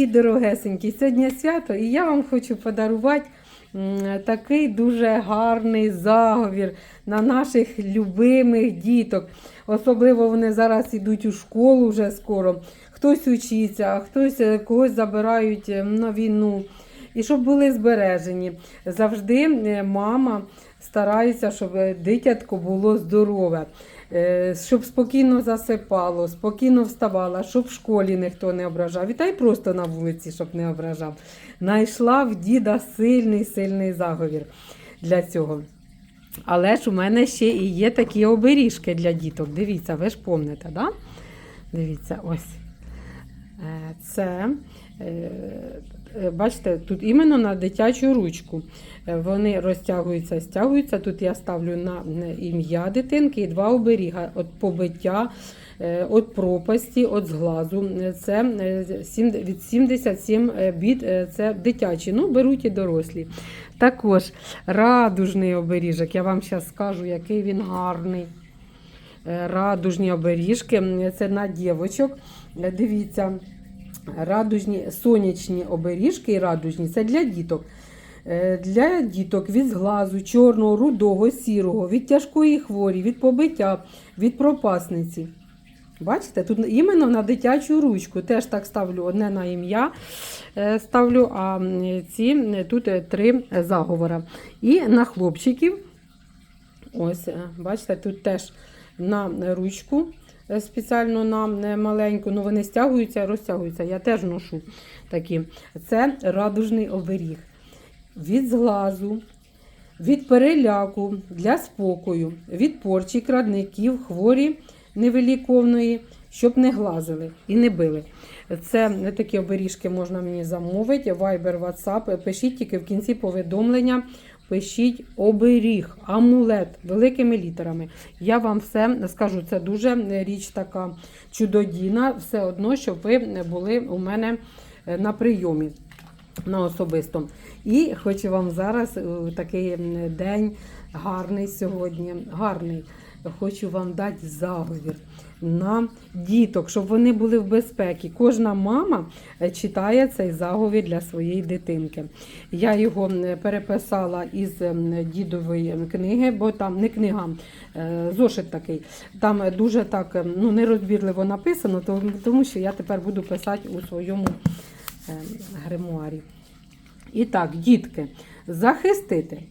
І дорогесенькі, сьогодні свято, і я вам хочу подарувати такий дуже гарний заговір на наших любимих діток. Особливо вони зараз йдуть у школу вже скоро. Хтось учиться, хтось е, когось забирають е, на війну. І щоб були збережені. Завжди е, мама старається, щоб дитятко було здорове. Е, щоб спокійно засипало, спокійно вставала, щоб в школі ніхто не ображав. І та й просто на вулиці, щоб не ображав. Найшла в діда сильний, сильний заговір для цього. Але ж у мене ще і є такі оберіжки для діток. Дивіться, ви ж помните, да? Дивіться, ось. Е, Це, бачите, тут іменно на дитячу ручку. Е, Вони розтягуються, стягуються. Тут я ставлю на ім'я дитинки і два оберіга від побиття, е, від пропасті, від зглазу. Е, Це е, від 77 бід, е, це дитячі, ну беруть і дорослі. Також радужний оберіжок, я вам зараз скажу, який він гарний. Е, Радужні оберіжки, це на дівочок. Е, Дивіться, радужні сонячні оберіжки і радужні це для діток. Е, Для діток від зглазу, чорного, рудого, сірого, від тяжкої хворі, від побиття, від пропасниці. Бачите, тут іменно на дитячу ручку. Теж так ставлю одне на ім'я е, ставлю, а ці е, тут три заговора. І на хлопчиків, ось, бачите, тут теж на ручку спеціально на е, маленьку, ну вони стягуються, розтягуються. Я теж ношу такі. Це радужний оберіг. Від зглазу, від переляку, для спокою, від порчі, крадників, хворі невиліковної, щоб не глазили і не били. Це не такі оберіжки можна мені замовити. Viber, WhatsApp. Пишіть тільки в кінці повідомлення. Пишіть оберіг, амулет великими літерами. Я вам все скажу, це дуже річ така чудодійна, все одно, щоб ви були у мене е, на прийомі на особисто. І хочу вам зараз такий день гарний сьогодні, гарний. Хочу вам дати заговір на діток, щоб вони були в безпеці. Кожна мама е, читає цей заговір для своєї дитинки. Я його переписала із дідової книги, бо там не книга, е, зошит такий. Там дуже так ну, нерозбірливо написано, тому що я тепер буду писати у своєму е, гримуарі. І так, дітки, захистити.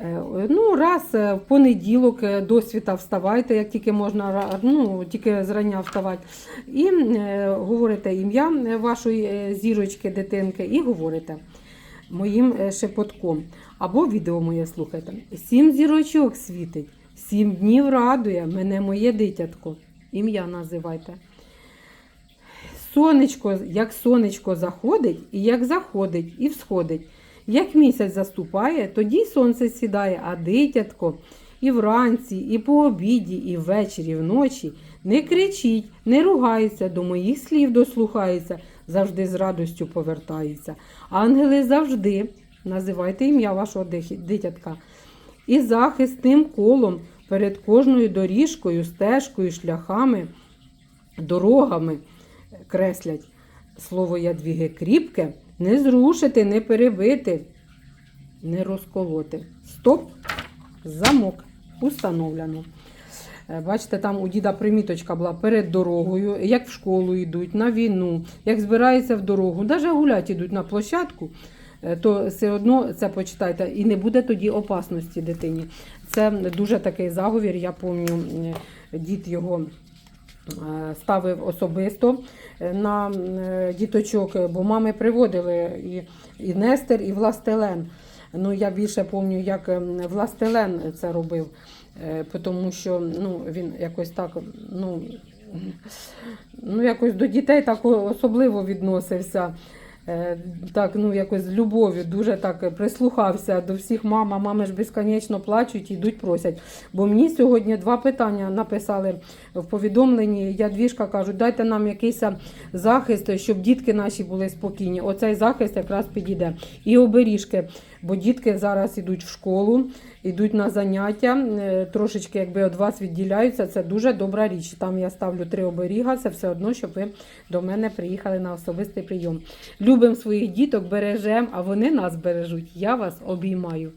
Е, Ну, раз е, в понеділок е, до світа вставайте, як тільки можна, ну, тільки зрання вставати. І говорите ім'я вашої зірочки, дитинки, і говорите моїм шепотком. Або відео моє слухайте. Сім зірочок світить, сім днів радує мене моє дитятко. Ім'я називайте. Сонечко, як сонечко заходить, і як заходить, і всходить. Як місяць заступає, тоді сонце сідає, а дитятко і вранці, і по обіді, і ввечері, і вночі не кричіть, не ругаються, до моїх слів дослухаються, завжди з радостю повертаються. Ангели завжди, називайте ім'я вашого дитятка, і захисним колом перед кожною доріжкою, стежкою, шляхами, дорогами креслять. Слово ядвіги кріпке, не зрушити, не перебити, не розколоти. Стоп, замок. Установлено. Е, Бачите, там у діда приміточка була перед дорогою, як в школу йдуть, на війну, як збираються в дорогу, навіть гулять йдуть на площадку, е, то все одно це почитайте, і не буде тоді опасності дитині. Це дуже такий заговір. Я пам'ятаю, дід його ставив особисто е, на е, діточок, бо мами приводили і, і Нестер, і Властелен. Ну, я більше пам'ятаю, як ем, Властелен це робив, е, тому що ну, він якось так, ну, ну, якось до дітей так особливо відносився. Е, так, ну, якось з любов'ю, дуже так прислухався до всіх мам, а мами ж безконечно плачуть і йдуть просять. Бо мені сьогодні два питання написали в повідомленні. Я двіжка кажуть, дайте нам якийсь захист, щоб дітки наші були спокійні. Оцей захист якраз підійде. І оберіжки, бо дітки зараз йдуть в школу, йдуть на заняття, е, трошечки якби від вас відділяються. Це дуже добра річ. Там я ставлю три оберіга, це все одно, щоб ви до мене приїхали на особистий прийом. Любимо своїх діток, бережемо, а вони нас бережуть. Я вас обіймаю.